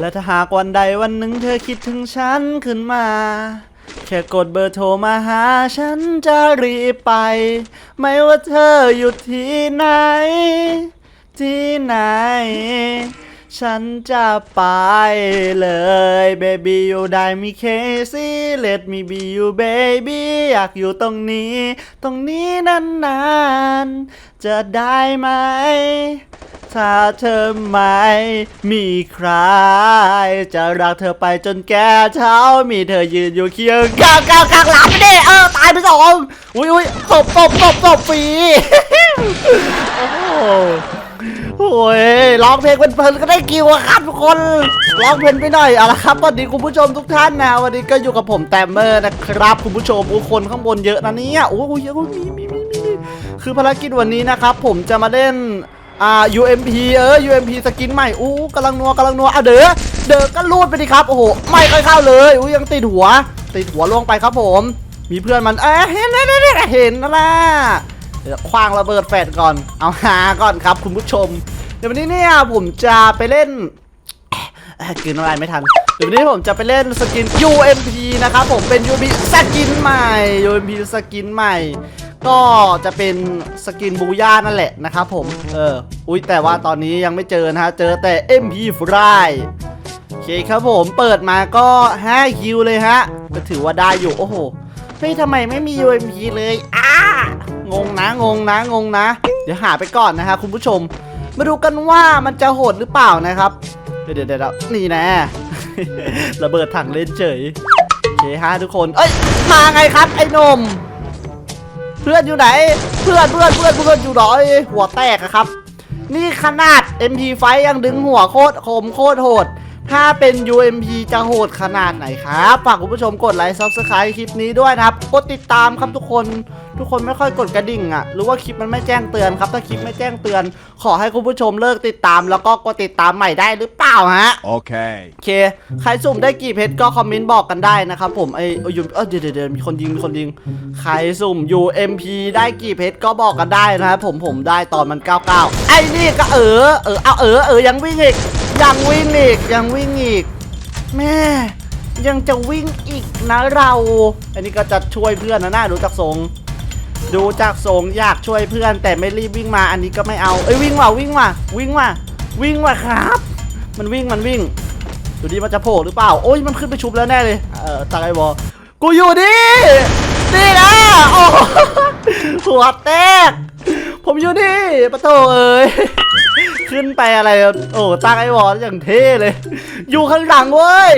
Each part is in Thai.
และถ้าหากวันใดวันหนึ่งเธอคิดถึงฉันขึ้นมา แค่กดเบอร์โทรมาหาฉันจะรีบไป ไม่ว่าเธออยู่ที่ไหน ที่ไหน ฉันจะไปเลย baby อยู่ได้มีเคซี่ let me be you baby อยากอยู่ตรงนี้ ตรงนี้นานๆ จะได้ไหม ถ้าเธอไม่มีใคร จะรักเธอไปจนแก่เช้ามีเธอยืนอยู่เคียงข้างข้างข้างหลังไม่ได้เออตายไปสองอุ้ยอุ้ยตบตบตบตบฟรีโอ้ โอ้ยร้องเพลงเพลินๆก็ได้กิวอะครับทุกคนร้องเพลงไปหน่อยเอาละครับสวัสดีคุณผู้ชมทุกท่านนะวันนี้ก็อยู่กับผมแตมเมอร์นะครับ คุณผู้ชมโอ้คนข้างบนเยอะนะเนี่ยโอ้ยเยอะมีมีมีมีมีคือภารกิจวันนี้นะครับ ผมจะมาเล่นอ่า UMP เออ UMP สกินใหม่อู้กำลังนัวกำลังนัวเอาเด้อเด้อก็รูดไปดิครับโอ้โหไม่ค่อยเข้าเลยอู้ยังติดหัวติดหัวล่วงไปครับผม มีเพื่อนมันเอ๊ะเห็นเห็นเห็นเห็นเห็นนะล่ะ เดี๋ยวคว้างระเบิดแฟดก่อน เอาหาก่อนครับ คุณผู้ชม เดี๋ยววันนี้เนี่ยผมจะไปเล่นเอ่อกินอะไรไม่ทันเดี๋ยววันนี้ผมจะไปเล่นสกิน UMP นะครับผมเป็น UMP สกินใหม่ UMP สกินใหม่ ก็จะเป็นสกินบูย่านั่นแหละนะครับผม เออ อุ้ยแต่ว่าตอนนี้ยังไม่เจอนะฮะ เจอแต่ MP Fry โอเคครับผมเปิดมาก็5คิวเลยฮะก็ถือว่าได้อยู่ โอ้โหเฮ้ยทำไมไม่มี UMP เลยอ้า งงนะงงนะงงนะ เดี๋ยวหาไปก่อนนะฮะคุณผู้ชม มาดูกันว่ามันจะโหดหรือเปล่านะครับเดี๋ยวเดี๋ยวเดี๋ยวนี่แน่ระเบิดถังเล่นเฉยโอเคฮะทุกคน เอ้ยมาไงครับไอ้นม เพื่อนอยู่ไหน เพื่อนเพื่อนเพื่อนเพื่อนอยู่ไหนหัวแตกอะครับ นี่ขนาด MP ไฟยังดึงหัวโคตรคมโคตรโหด ถ้าเป็น UMP จะโหดขนาดไหนครับ ฝากคุณผู้ชมกดไลค์ Subscribe คลิปนี้ด้วยนะครับ กดติดตามครับทุกคน ทุกคนไม่ค่อยกดกระดิ่งอะ่ะ หรือว่าคลิปมันไม่แจ้งเตือนครับ ถ้าคลิปไม่แจ้งเตือน ขอให้คุณผู้ชมเลิกติดตาม แล้วก็กดติดตามใหม่ได้หรือเปล่าฮะ Okay. โอเค ใครสุ่มได้กี่เพชรก็คอมเมนต์บอกกันได้นะครับผมไอ้เอ้ยยูเออเดี๋ยวเดี๋ยวเดี๋ยวมีคนยิงมีคนยิง ใครสุ่ม UMP ได้กี่เพชรก็บอกกันได้นะครับผมผมได้ตอนมัน 99 ไอ้นี่ก็เออเออเอาเออเออยังวิ่งอีก ยังวิ่งอีกยังวิ่งอีก แม่ ยังจะวิ่งอีกนะเรา อันนี้ก็จะช่วยเพื่อนนะน่าดูจากทรงดูจากทรงอยากช่วยเพื่อน แต่ไม่รีบวิ่งมาอันนี้ก็ไม่เอาเอ้ยวิ่งว่ะวิ่งว่ะวิ่งว่ะวิ่งว่ะครับ มันวิ่งมันวิ่งดูดิมันจะโผล่หรือเปล่าโอ้ยมันขึ้นไปชุบแล้วแน่เลยเออตายบอกูอยู่ดินี่นะโอ้หหัวแตกผมอยู่นี่ปะโถเอ้ย ขึ้นไปอะไร โอ้ตั้งไอ้บอลอย่างเท่เลย อยู่ข้างหลังเว้ย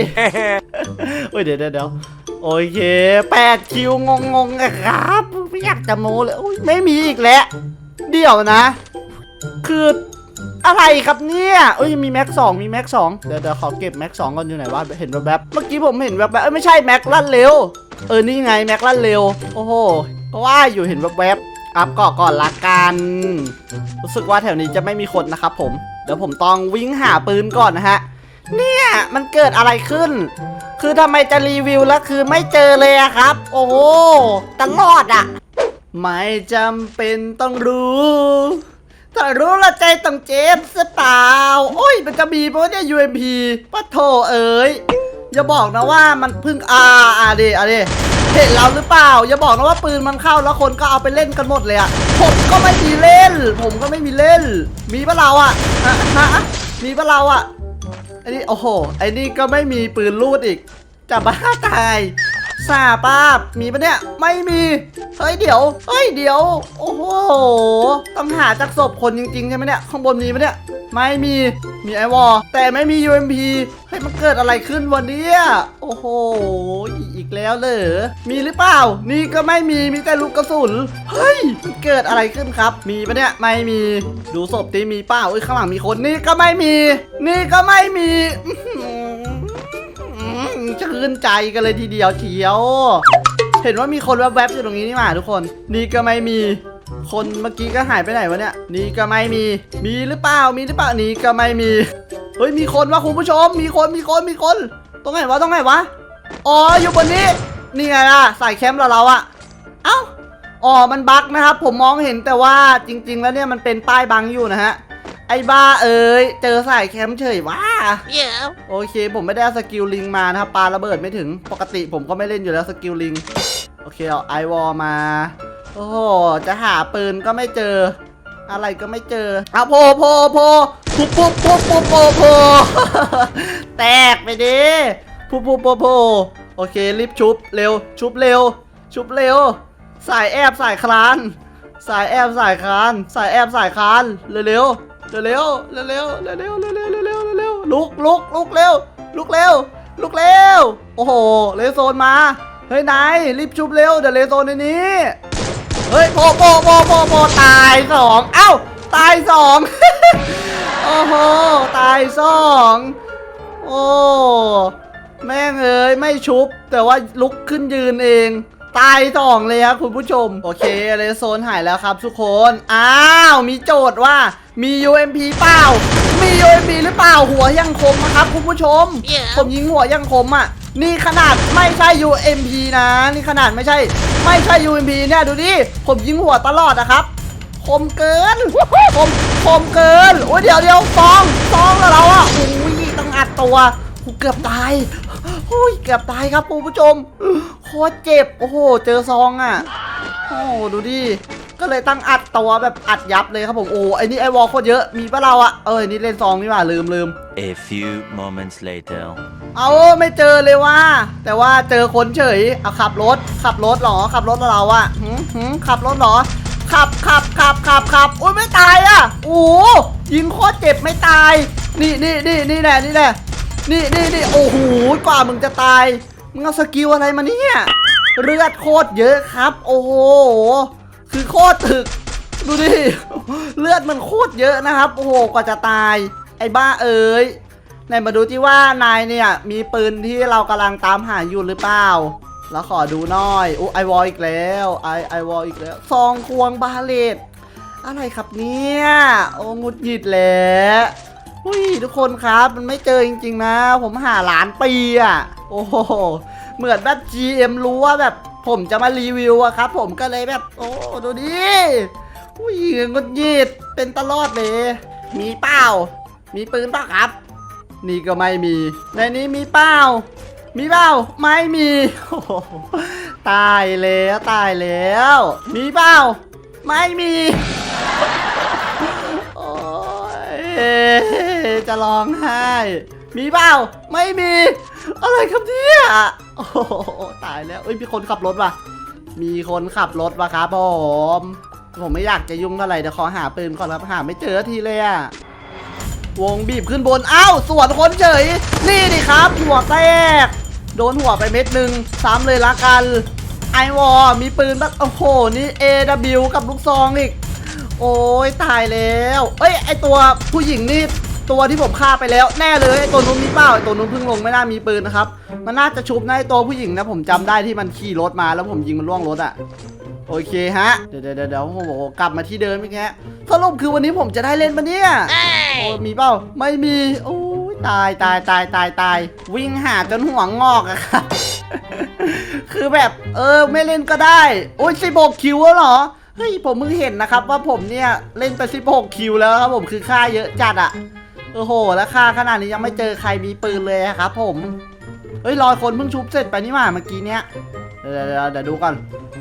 เฮ้ยเดี๋ยวเดี๋ยวเดี๋ยวโอเคแปดคิวงงงๆอะครับไม่อยากจะโม้เลยอุ๊ยไม่มีอีกแล้วเดี๋ยวนะ คืออะไรครับเนี่ยเอ้ยมีแม็กสองมีแม็กสองเดี๋ยวเดี๋ยวขอเก็บแม็กสองก่อนอยู่ไหนวะเห็นแวบๆเมื่อกี้ผมเห็นแวบๆเอ้ยไม่ใช่แม็กลั่นเร็ว เออนี่ไงแม็กลั่นเร็ว โอ้โหก็ว่าอยู่เห็นแวบๆ อัพเกาะก่อนละกัน รู้สึกว่าแถวนี้จะไม่มีคนนะครับผม เดี๋ยวผมต้องวิ่งหาปืนก่อนนะฮะ เนี่ยมันเกิดอะไรขึ้น คือทำไมจะรีวิวแล้วคือไม่เจอเลยอะครับ โอ้โหตลอดอะไม่จำเป็นต้องรู้ถ้ารู้ละใจต้องเจ็บสเปล่า โอ้ย มันจะมีเพราะเนี่ย UMP ปะโถเอ๋ยอย่าบอกนะว่ามันพิ่งอาอ่าดิอ่าดิ เห็นเราหรือเปล่า อย่าบอกนะว่าปืนมันเข้าแล้วคนก็เอาไปเล่นกันหมดเลยอะผมก็ไม่มีเล่น ผมก็ไม่มีเล่น มีปะเราอะฮะฮะมีปะเราอะไอ้นี่โอ้โหไอ้นี่ก็ไม่มีปืนลูดอีกจะบ้าตาย ซาป้าบมีปะเนี่ย ไม่มี เฮ้ยเดี๋ยว เฮ้ยเดี๋ยว โอ้โห ต้องหาจากศพคนจริงๆ ใช่ไหมเนี่ย ข้างบนมีปะเนี่ย ไม่มี มีไอวอลแต่ไม่มี UMP เฮ้ยมันเกิดอะไรขึ้นวันนี้โอ้โห อีกแล้วเหรอ มีหรือเปล่า นี่ก็ไม่มี มีแต่ลูกกระสุน เฮ้ย มันเกิดอะไรขึ้นครับ มีปะเนี่ย ไม่มี ดูศพตีมีเปล่าเอ้ยข้างหลังมีคน นี่ก็ไม่มี นี่ก็ไม่มี ชื่นใจกันเลยทีเดียวเชียว เห็นว่ามีคนแวบๆอยู่ตรงนี้นี่หว่าทุกคน นี่ก็ไม่มี คนเมื่อกี้ก็หายไปไหนวะเนี่ย นี่ก็ไม่มี มีหรือเปล่า มีหรือเปล่า นี่ก็ไม่มี เฮ้ย มีคนวะคุณผู้ชม มีคน มีคน มีคน ตรงไหนวะ ตรงไหนวะ อ๋อ อยู่บนนี้ นี่ไงล่ะ ใส่แคมป์เราเราอะเอ้า อ๋อ มันบั๊กนะครับ ผมมองเห็นแต่ว่าจริง ๆ แล้วเนี่ยมันเป็นป้ายบังอยู่นะฮะ ไอไอ้บ้าเอ้ย เจอสายแคมป์เฉยว้า Yeah. โอเค ผมไม่ได้เอาสกิลลิงมานะครับปาระเบิดไม่ถึงปกติผมก็ไม่เล่นอยู่แล้วสกิลลิง โอเคเอาไอวอลมา โอ้โห จะหาปืนก็ไม่เจอ อะไรก็ไม่เจอเอาโพโพโพปุ๊บปุ๊บปุ๊บปุ๊บโพโพแตกไปดิปุ๊บปุ๊บปุ๊บโพโอเครีบชุบเร็ว ชุบเร็ว ชุบเร็ว สายแอบสายคลาน สายแอบสายคลาน สายแอบสายคลานเร็วเร็ว เร็วเร็วเร็วเร็วเร็วเร็วเร็วเร็วเร็วลุกลุกลุกเร็วลุกเร็วลุกเร็วโอ้โหเลโซนมาเฮ้ยนายรีบชุบเร็วเดี๋ยวเลโซนในนี้เฮ้ยโปโปโปโปโปตายสองเอ้าตายสองโอ้โหตายสองโอ้แม่งเอ้ยไม่ชุบ แต่ว่าลุกขึ้นยืนเอง ตายสองเลยครับคุณผู้ชม โอเคเลโซนหายแล้วครับทุกคน อ้าว มีโจทย์ว่ามี UMP เปล่า มี UMP หรือเปล่าหัวยังคมนะครับคุณผู้ชม Yeah. ผมยิงหัวยังคมอะ นี่ขนาดไม่ใช่ UMP นะ นี่ขนาดไม่ใช่ ไม่ใช่ UMP เนี่ยดูดิผมยิงหัวตลอดนะครับคมเกินคมคมเกินโอ้ยเดี๋ยวเดี๋ยวฟองฟองกับเราอะอุ้ยต้องอัดตัวกูเกือบตายโอ้ยเกือบตายครับคุณผู้ชมโค ตรเจ็บ โอ้โห เจอซองอะ โอ้โหดูดิ ก็เลยตั้งอัดตัวแบบอัดยับเลยครับผม โอ้ไอ้นี่ไอวอลโคตรเยอะ มีปะเราอะ เออนี่เล่นซองนี่หว่าลืมลืม A few moments later. เอาไม่เจอเลยว่า แต่ว่าเจอคนเฉยเอาขับรถ ขับรถเหรอ ขับรถเราอะหืมหืมขับรถเหรอ ขับขับขับขับขับอุ้ยไม่ตายอะโอ้โหยิงโคตรเจ็บไม่ตาย นี่นี่นี่นี่แหละนี่แหละนี่นี่นี่โอ้โห กว่ามึงจะตาย มึงเอาสกิลอะไรมาเนี่ยเลือดโคตรเยอะครับ โอ้โห คือโคตรถึก ดูดิ เลือดมันโคตรเยอะนะครับ โอ้โห กว่าจะตาย ไอ้บ้าเอ๋ยไหนมาดูที่ว่านายเนี่ย มีปืนที่เรากำลังตามหาอยู่หรือเปล่า แล้วขอดูหน่อยโอ้ไอวอลอีกแล้ว ไอไอวอลอีกแล้ว ซองควงบาเลตอะไรครับเนี่ย โอ้งุดหงิดแล้ว อุ้ยทุกคนครับมันไม่เจอจริงๆนะ ผมหาหลานปีอะ โอ้โหเหมือนแบบ GM รู้ว่าแบบผมจะมารีวิวอะครับ ผมก็เลยแบบ โอ้ดูดิอุ้ยงุดหงิดเป็นตลอดเลย มีเปล่ามีปืนปล่าครับ นี่ก็ไม่มี ในนี้มีเปล่ามีเปล่าไม่มีโอ้ตายแล้วตายแล้ว มีเปล่าไม่มี โอ้ย จะร้องไห้ มีเปล่า ไม่มี อะไรครับเนี่ยโอ้โหตายแล้วเอ้ยมีคนขับรถว่ะ มีคนขับรถว่ะครับผมผมไม่อยากจะยุ่งเท่าไหร่เดี๋ยวขอหาปืนก่อนครับหาไม่เจอทีเลยอะวงบีบขึ้นบนอ้าวสวนคนเฉย นี่ดิครับ หัวแตก โดนหัวไปเม็ดหนึ่งซ้ำเลยละกันไอวอมีปืนบักโอ้โหนี่ AW กับลูกซองอีก โอ้ยตายแล้ว เอ้ยไอตัวผู้หญิงนี่ ตัวที่ผมฆ่าไปแล้วแน่เลยไอตัวนู้นมีเปล่าไอตัวนู้นเพิ่งลงไม่น่ามีปืนนะครับมันน่าจะชุบนะไอตัวผู้หญิงนะผมจำได้ที่มันขี่รถมาแล้วผมยิงมันล่วงรถอะโอเคฮะเดี๋ยวเดี๋ยวเดี๋ยวโอ้โหกลับมาที่เดิมอีกแค่สรุปคือวันนี้ผมจะได้เล่นปะเนี่ยโอ้มีเปล่าไม่มีโอ้ยตายตายตายตายตายวิ่งหาจนหัวงอกอะครับ คือแบบเออไม่เล่นก็ได้ โอ้ยสิบหกคิวแล้วเหรอ เฮ้ยผมเพิ่งเห็นนะครับว่าผมเนี่ย เล่นไปสิบหกคิวแล้วครับผมคือค่าเยอะจัดอะ โอ้โห แล้วค่าขนาดนี้ยังไม่เจอใครมีปืนเลยครับ ผม เฮ้ยรอยคนเพิ่งชุบเสร็จไปนี่หว่าเมื่อกี้เนี้ย เดี๋ยวเดี๋ยวเดี๋ยวดูก่อน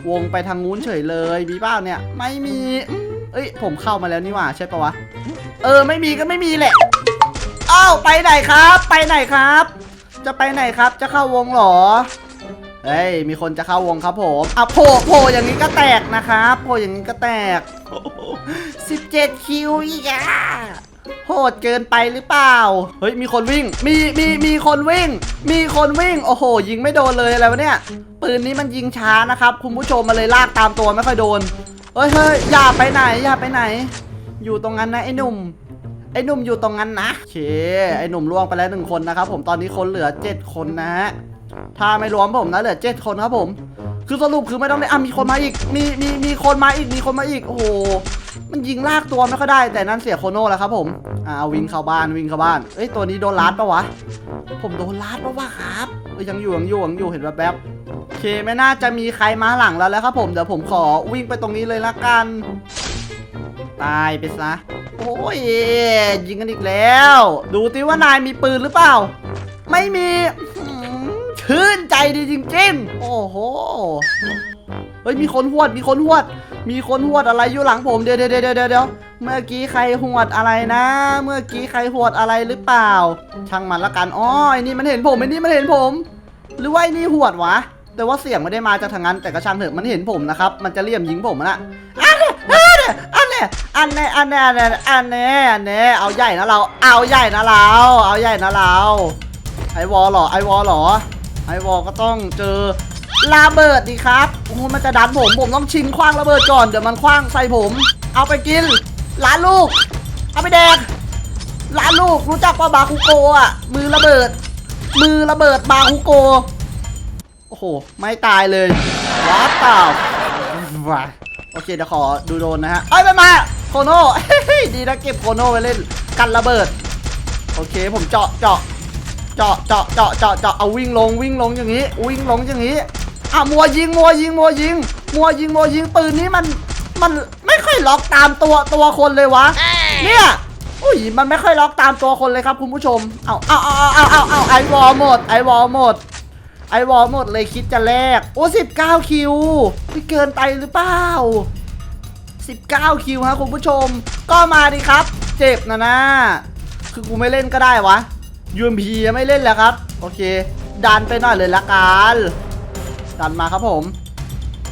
วงไปทางนู้นเฉยเลย มีเปล่าเนี่ย ไม่มี เอ้ย ผมเข้ามาแล้วนี่หว่าใช่ปะวะ เออ ไม่มีก็ไม่มีแหละ อ้าวไปไหนครับ ไปไหนครับ จะไปไหนครับ จะเข้าวงหรอเฮ้ย มีคนจะเข้าวงครับผมอะโผล่โผล่อย่างนี้ก็แตกนะครับ โผล่อย่างนี้ก็แตก 17 คิวอีกอะ โหดเกินไปหรือเปล่า เฮ้ยมีคนวิ่ง มีมีมีคนวิ่ง มีคนวิ่ง โอ้โห ยิงไม่โดนเลยอะไรวะเนี่ย ปืนนี้มันยิงช้านะครับ คุณผู้ชมมาเลยลากตามตัวไม่ค่อยโดน เฮ้ยเฮ้ยอย่าไปไหนอย่าไปไหน อยู่ตรงนั้นนะไอ้หนุ่ม ไอ้หนุ่มอยู่ตรงนั้นนะโอเค ไอ้หนุ่มล่วงไปแล้วหนึ่งคนนะครับผม ตอนนี้คนเหลือ7คนนะฮะ ถ้าไม่รวมผมนะเหลือ7คนครับผม คือสรุปคือไม่ต้องได้อะมีคนมาอีก มีมีมีคนมาอีก มีคนมาอีก โอ้โห มันยิงลากตัวไม่ค่อยได้ แต่นั้นเสียโคโน่แล้วครับผม อ่าเอาวิ่งเข้าบ้านวิ่งเข้าบ้าน เอ้ยตัวนี้โดนลัดปะวะ ผมโดนลัดปะวะครับเอ้ยยังอยู่ยังอยู่ยังอยู่เห็นแบบแบบๆโอเคไม่น่าจะมีใครมาหลังแล้วแล้วครับผมเดี๋ยวผมขอวิ่งไปตรงนี้เลยละกัน ตายไปซะ โอ้ยยิงกันอีกแล้ว ดูติว่านายมีปืนหรือเปล่า ไม่มีชื่นใจดีจริงๆ โอ้โห เฮ้ยมีคนหวดมีคนหวด มีคนหวดอะไรอยู่หลังผมเดี๋ยวเดี๋ยวเดี๋ยวเดี๋ยวเมื่อกี้ใครหวดอะไรนะ เมื่อกี้ใครหวดอะไรหรือเปล่า ช่างมันละกันอ๋อไอ้นี่มันเห็นผมไอ้นี่มันเห็นผม หรือว่าไอ้นี่หวดวะ แต่ว่าเสียงไม่ได้มาจากทางนั้นแต่ก็ช่างเถอะมันเห็นผมนะครับมันจะเลี่ยมยิงผมนะอันเนี้ยอันเนี้ยอันเนี้ยอันเนี้ยอันเนี้ยอันเนี้ยอันเนี้ยเอาใหญ่นะเรา เอาใหญ่นะเรา เอาใหญ่นะเราไอวอลหรอไอวอลหรอไอวอลก็ต้องเจอ ระเบิดดีครับโอ้โหมันจะดันผมผมต้องชิงคว้างระเบิดก่อนเดี๋ยวมันคว้างใส่ผม เอาไปกินล้านลูก เอาไปแดกล้านลูกรู้จักว่าบาคุโกะมือระเบิด มือระเบิดบาคุโกโอ้โหไม่ตายเลยว้าเปล่าว้าโอเคเดี๋ยวขอดูโดนนะฮะเอ้ยไม่มาโคโน่ดีนะเก็บโคโน่ไว้เล่นกันระเบิด โอเคผมเจาะเจาะเจาะเจาะเจาะเจาะเจาะเอาวิ่งลงวิ่งลงอย่างนี้ วิ่งลงอย่างนี้ อะมัวยิงมัวยิงมัวยิงมัวยิงมัวยิงปืนนี้มันมันไม่ค่อยล็อกตามตัวตัวคนเลยวะ เนี่ยอุ้ยมันไม่ค่อยล็อกตามตัวคนเลยครับคุณผู้ชม เอาเอาเอาเอาเอาเอาไอวอลหมดไอวอลหมดไอวอลหมดเลยคิดจะแลกโอ้สิบเก้าคิวไม่เกินไปหรือเปล่าสิบเก้าคิวฮะคุณผู้ชม ก็มาดิครับ เจ็บนะนะคือกูไม่เล่นก็ได้วะ UMP ยังไม่เล่นแล้วครับ โอเค ดันไปหน่อยเลยละกัน ดันมาครับผม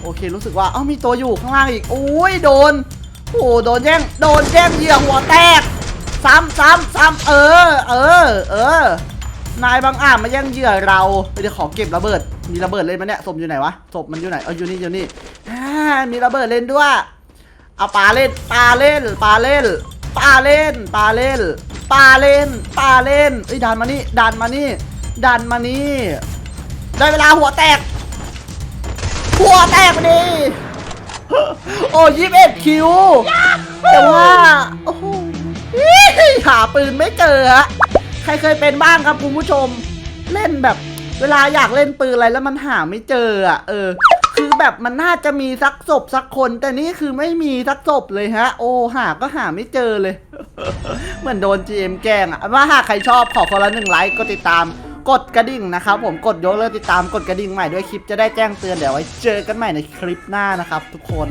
โอเครู้สึกว่าเอ้ามีตัวอยู่ข้างล่างอีกโอ้ยโดนโอ้โดนแย่งโดนแย่งเหยื่อหัวแตกซ้ำซ้ำซ้ำเออ เออ เออ นายบางอ่านมาแย่งเหยื่อเราเดี๋ยวขอเก็บระเบิด มีระเบิดเล่นไหมเนี่ยศพอยู่ไหนวะศพมันอยู่ไหนเอาอยู่นี่อยู่นี่มีระเบิดเล่นด้วยเอาปลาเล่นปลาเล่นปลาเล่นปลาเล่นปลาเล่นปลาเล่นปลาเล่นเอ้ยดันมานี่ดันมานี่ดันมานี่ได้เวลาหัวแตก หัวแตกพอดีโอ้ยี่สิบเอ็ดคิว แต่ว่า โอ้โหหาปืนไม่เจอฮะใครเคยเป็นบ้างครับคุณผู้ชม เล่นแบบ เวลาอยากเล่นปืนอะไรแล้วมันหาไม่เจออะ เออ คือแบบมันน่าจะมีสักศพสักคน แต่นี่คือไม่มีสักศพเลยฮะ โอ้หาก็หาไม่เจอเลย เหมือนโดน GM แกล้งอะว่าหากใครชอบขอคนละหนึ่งไลค์ก็ติดตาม กดกระดิ่งนะครับผมกดยกเลิกติดตามกดกระดิ่งใหม่ด้วยคลิปจะได้แจ้งเตือนเดี๋ยวไว้เจอกันใหม่ในคลิปหน้านะครับทุกคน